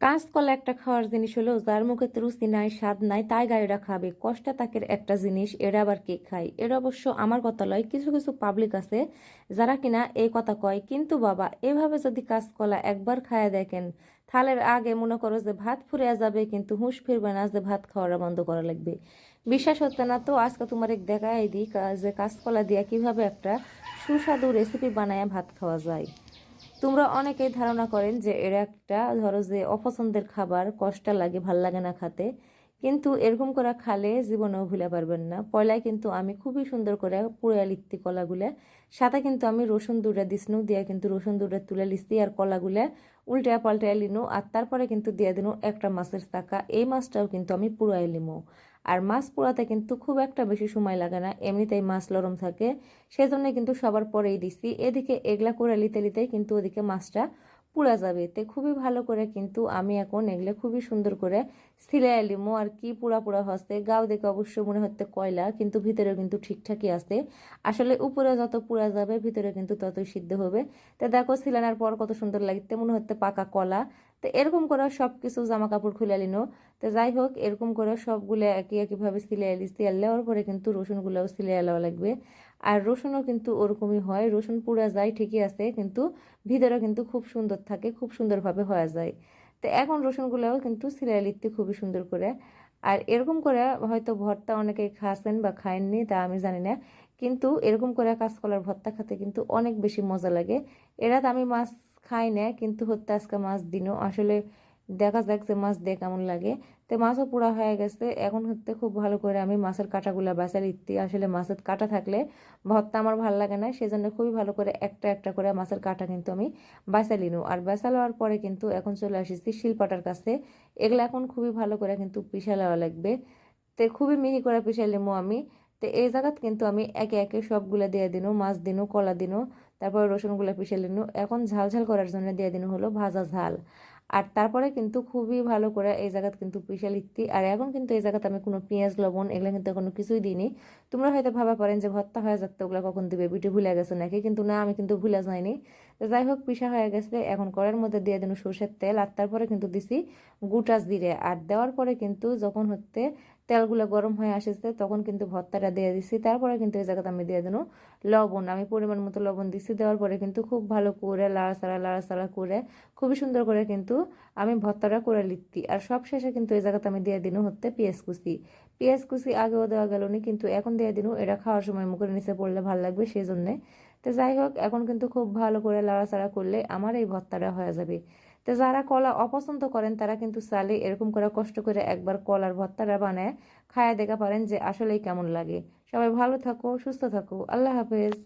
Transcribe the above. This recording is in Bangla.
কাঁচকলা একটা খাওয়ার জিনিস হলো, যার মুখে রুচি নাই, স্বাদ নাই, তাই গাড়িটা খাবে। কষ্টা তাকের একটা জিনিস, এরা আবার কে খায়? এরা অবশ্য আমার কথা লয় কিছু কিছু পাবলিক আছে, যারা কিনা এই কথা কয়, কিন্তু বাবা, এভাবে যদি কাঁচকলা একবার খায়া দেখেন থালের আগে মনে করো যে ভাত ফুরিয়া যাবে, কিন্তু হুঁশ ফিরবে না যে ভাত খাওয়াটা বন্ধ করা লাগবে। বিশ্বাস হচ্ছে না তো, আজকে তোমার এক দেখাই দিই যে কাঁচকলা দিয়া কীভাবে একটা সুস্বাদু রেসিপি বানায় ভাত খাওয়া যায়। তোমরা অনেকেই ধারণা করেন যে এরা একটা, ধরো যে অপছন্দের খাবার কষ্ট লাগে, ভালো লাগে না খেতে। কিন্তু এরকম করে খালে জীবনেও ভুলে পারবেন না। পয়লায় কিন্তু আমি খুবই সুন্দর করে পুড়ে লিখতি কলাগুলা। সাথে কিন্তু আমি রসুন দুটা দিসনু, দিয়ে কিন্তু রসুন দুটা তুলে লিখছি আর কলাগুলা উল্টে পাল্টে লিনু। আর তারপরে কিন্তু দিয়ে দিনু একটা মাছের চাকা। এই মাছটাও কিন্তু আমি পুড়াই লিমু। আর মাছ পোড়াতে কিন্তু খুব একটা বেশি সময় লাগে না, এমনিতেই মাছ লরম থাকে। সেজন্য কিন্তু সবার পরেই দিছি। এদিকে এগলা করে লিতে লিতে কিন্তু ওদিকে মাছটা পুড়া যাবে। তে খুবই ভালো করে কিন্তু আমি এখন এগুলো খুবই সুন্দর করে সিলাই লিমো। আর কি পুড়া পুড়া হচ্ছে, গাও দেখে অবশ্য মনে হচ্ছে কয়লা, কিন্তু ভিতরে কিন্তু ঠিকঠাকই আছে। আসলে উপরে যত পুড়া যাবে, ভিতরে কিন্তু ততই সিদ্ধ হবে। তো দেখো, সিলানোর পর কত সুন্দর লাগতে মনে হচ্ছে পাকা কলা। তো এরকম করে সব কিছু জামা কাপড় খুলে লিনো তো যাই হোক, এরকম করে সবগুলো একই একইভাবে সিলাই লিস্তি আনলেওয়ার পরে কিন্তু রসুনগুলোও সিলাই আলাও লাগবে। আর রসুনও কিন্তু ওরকমই হয়, রসুন পুড়া যায় ঠিকই আছে, কিন্তু ভিতরে কিন্তু খুব সুন্দর থাকে, খুব সুন্দরভাবে হয়ে যায়। তো এখন রসুনগুলোও কিন্তু সিলাই লিখতে খুবই সুন্দর করে। আর এরকম করে হয়তো ভর্তা অনেকে খাচ্ছেন বা খায়ননি তা আমি জানি না। কিন্তু এরকম করে কাঁচকলার ভর্তা খেতে কিন্তু অনেক বেশি মজা লাগে। এরা তো আমি মাছ খাই না, কিন্তু হচ্ছে আজকে মাছ দিনও আসলে দেখা যাক যে মাছ দিয়ে কেমন লাগে। তো মাছও পোড়া হয়ে গেছে। এখন হচ্ছে খুব ভালো করে আমি মাছের কাঁটাগুলো বাঁচা লিখতে আসলে মাছের কাঁটা থাকলে ভর্তা আমার ভালো লাগে না, সেজন্য খুবই ভালো করে একটা একটা করে মাছের কাঁটা কিন্তু আমি বাঁচা লিনু আর বাঁচা লওয়ার পরে কিন্তু এখন চলে আসিছি শিলপাটার কাছে। এগুলো এখন খুবই ভালো করে কিন্তু পিসা লওয়া লাগবে। তো খুবই মিহি করে পিসা লিমু আমি। তো এই জায়গাত কিন্তু আমি একে একে সবগুলা দিয়ে দিনু, মাছ দিনু, কলা দিনু। তারপরে রসুনগুলো পিসে লিনু এখন ঝাল ঝাল করার জন্য দিয়ে দিনু হলো ভাজা ঝাল। আর তারপরে কিন্তু খুবই ভালো করে এই জায়গাত কিন্তু পিসা লিখতি। আর এখন কিন্তু এই জায়গাতে আমি কোনো পেঁয়াজ, লবণ এগুলো কিন্তু কোনো কিছুই দিইনি। তোমরা হয়তো ভাবা পারেন যে ভর্তা হয়ে যাচ্ছে, ওগুলো কখন দিবে? বিটে ভুলে গেছে নাকি? কিন্তু না, আমি কিন্তু ভুলে যাইনি। তো যাই হোক পিসা হয়ে গেছে। এখন কড়াইয়ের মধ্যে দিয়ে দিন সর্ষের তেল। আর তারপরে কিন্তু দিছি গুটাস দিরে আর দেওয়ার পরে কিন্তু যখন হচ্ছে তেলগুলো গরম হয়ে আসেছে, তখন কিন্তু ভর্তাটা দিয়ে দিছি। তারপরে কিন্তু এই জায়গাতে আমি দিয়ে দিন লবণ। আমি পরিমাণ মতো লবণ দিছি, দেওয়ার পরে কিন্তু খুব ভালো করে লাড়াচাড়া লাড়াচাড়া করে খুবই সুন্দর করে কিন্তু আমি ভর্তাটা করে লিখতি আর সব শেষে কিন্তু এই জায়গাতে আমি দিয়ে দিনু হচ্ছে পেঁয়াজ কুচি। পেঁয়াজ কুচি আগেও দেওয়া গেল নি, কিন্তু এখন দিয়ে দিনু। এটা খাওয়ার সময় মুখের নিচে পড়লে ভালো লাগবে সেই জন্যে তো যাই হোক, এখন কিন্তু খুব ভালো করে লাড়াচাড়া করলে আমার এই ভর্তাটা হয়ে যাবে। তো যারা কলা অপছন্দ করেন, তারা কিন্তু চালে এরকম করে কষ্ট করে একবার কলার ভর্তাটা বানায় খায়া দেখা পারেন যে আসলেই কেমন লাগে। সবাই ভালো থাকো, সুস্থ থাকো। আল্লাহ হাফেজ।